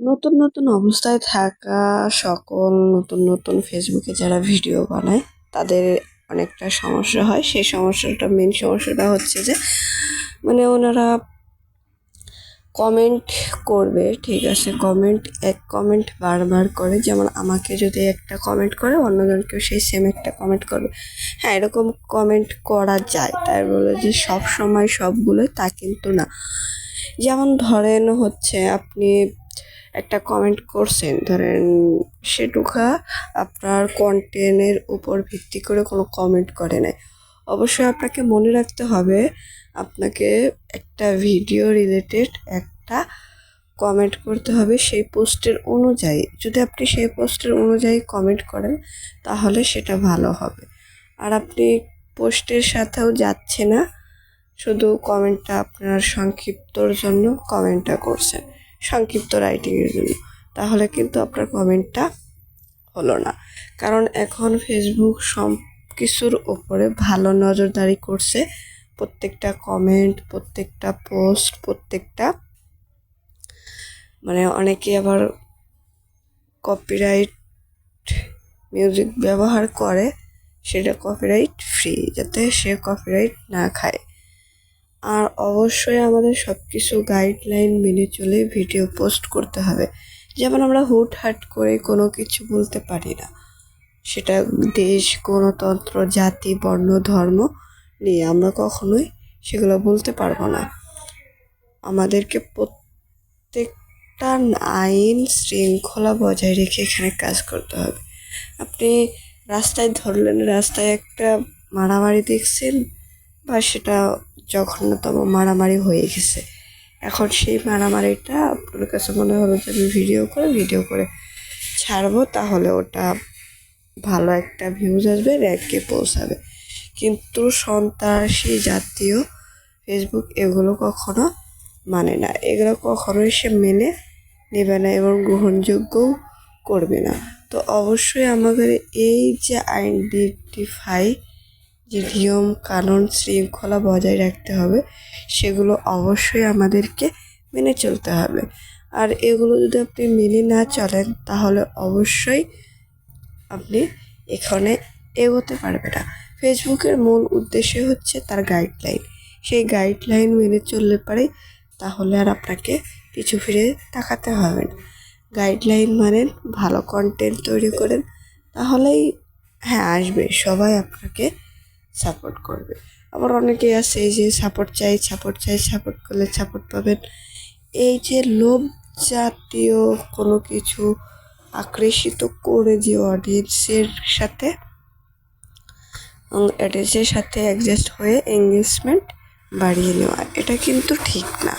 নতুন নতুন অবস্থায় থাকা সকল নতুন নতুন ফেসবুকে যারা ভিডিও বানায়, তাদের অনেকটা সমস্যা হয়। সেই সমস্যাটা মেন সমস্যাটা হচ্ছে যে মানে ওনারা কমেন্ট করবে, ঠিক আছে? কমেন্ট এক কমেন্ট বারবার করে, যেমন আমাকে যদি একটা কমেন্ট করে, অন্যজনকেও সেই সেম একটা কমেন্ট করবে। হ্যাঁ এরকম কমেন্ট করা যায়, তাই বলে যে সব সময় সবগুলোই তা কিন্তু না। যেমন ধরেন হচ্ছে আপনি একটা কমেন্ট করছেন, ধরেন সেটুকা আপনার কন্টেন্টের উপর ভিত্তি করে কোনো কমেন্ট করে নাই। অবশ্যই আপনাকে মনে রাখতে হবে, আপনাকে একটা ভিডিও রিলেটেড একটা কমেন্ট করতে হবে সেই পোস্টের অনুযায়ী। যদি আপনি সেই পোস্টের অনুযায়ী কমেন্ট করেন, তাহলে সেটা ভালো হবে। আর আপনি পোস্টের সাথেও যাচ্ছে না, শুধু কমেন্টটা আপনার সংক্ষিপ্তর জন্য কমেন্টটা করছেন। সংক্ষিপ্ত রাইটিংয়ের জন্য। তাহলে কিন্তু আপনার কমেন্টটা হলো না। কারণ এখন ফেসবুক সব কিছুর ওপরে ভালো নজরদারি করছে। প্রত্যেকটা কমেন্ট প্রত্যেকটা পোস্ট প্রত্যেকটা মানে অনেকে আবার কপিরাইট মিউজিক ব্যবহার করে, সেটা কপিরাইট ফ্রি যাতে সে কপিরাইট না খায়। আর অবশ্যই আমাদের সব কিছু গাইডলাইন মেনে চলে ভিডিও পোস্ট করতে হবে। যেমন আমরা হুটহাট করে কোনো কিছু বলতে পারি না। সেটা দেশ, গণতন্ত্র, জাতি, বর্ণ, ধর্ম নিয়ে আমরা কখনোই সেগুলো বলতে পারব না। আমাদেরকে প্রত্যেকটা আইন শৃঙ্খলা বজায় রেখে এখানে কাজ করতে হবে। আপনি রাস্তায় ধরলেন, রাস্তায় একটা মারামারি দেখছেন বা সেটা জঘন্যতম মারামারি হয়ে গেছে। এখন সেই মারামারিটা আপনার কাছে মনে হলো যে আমি ভিডিও করে ভিডিও করে ছাড়বো, তাহলে ওটা ভালো একটা ভিউজ আসবে র্যাঙ্কে পৌঁছাবে। কিন্তু সন্ত্রাসী জাতীয় ফেসবুক এগুলো কখনো মানে না। এগুলো কখনোই সে মেনে নেবে না এবং গ্রহণযোগ্যও করবে না। তো অবশ্যই আমাদের এই যে আইডেন্টিফাই যে নিয়ম, কানুন, শৃঙ্খলা বজায় রাখতে হবে, সেগুলো অবশ্যই আমাদেরকে মেনে চলতে হবে। আর এগুলো যদি আপনি মেনে না চলেন, তাহলে অবশ্যই আপনি এখানে এগোতে পারবে না। ফেসবুকের মূল উদ্দেশ্য হচ্ছে তার গাইডলাইন সেই গাইডলাইন মেনে চললে পারে, তাহলে আর আপনাকে পিছু ফিরে তাকাতে হবে না। গাইডলাইন মানেন, ভালো কন্টেন্ট তৈরি করেন, তাহলেই হ্যাঁ আসবে। সবাই আপনাকে সাপোর্ট করবে। আবার অনেকেই আছে এই যে সাপোর্ট চাই সাপোর্ট চাই সাপোর্ট করলে সাপোর্ট পাবেন। এই যে লোভ জাতীয় কোনো কিছু আকর্ষিত করে যে অডিয়েন্সের সাথে অডিয়েন্সের সাথে অ্যাডজাস্ট হয়ে এঙ্গেজমেন্ট বাড়িয়ে নেওয়া, এটা কিন্তু ঠিক না।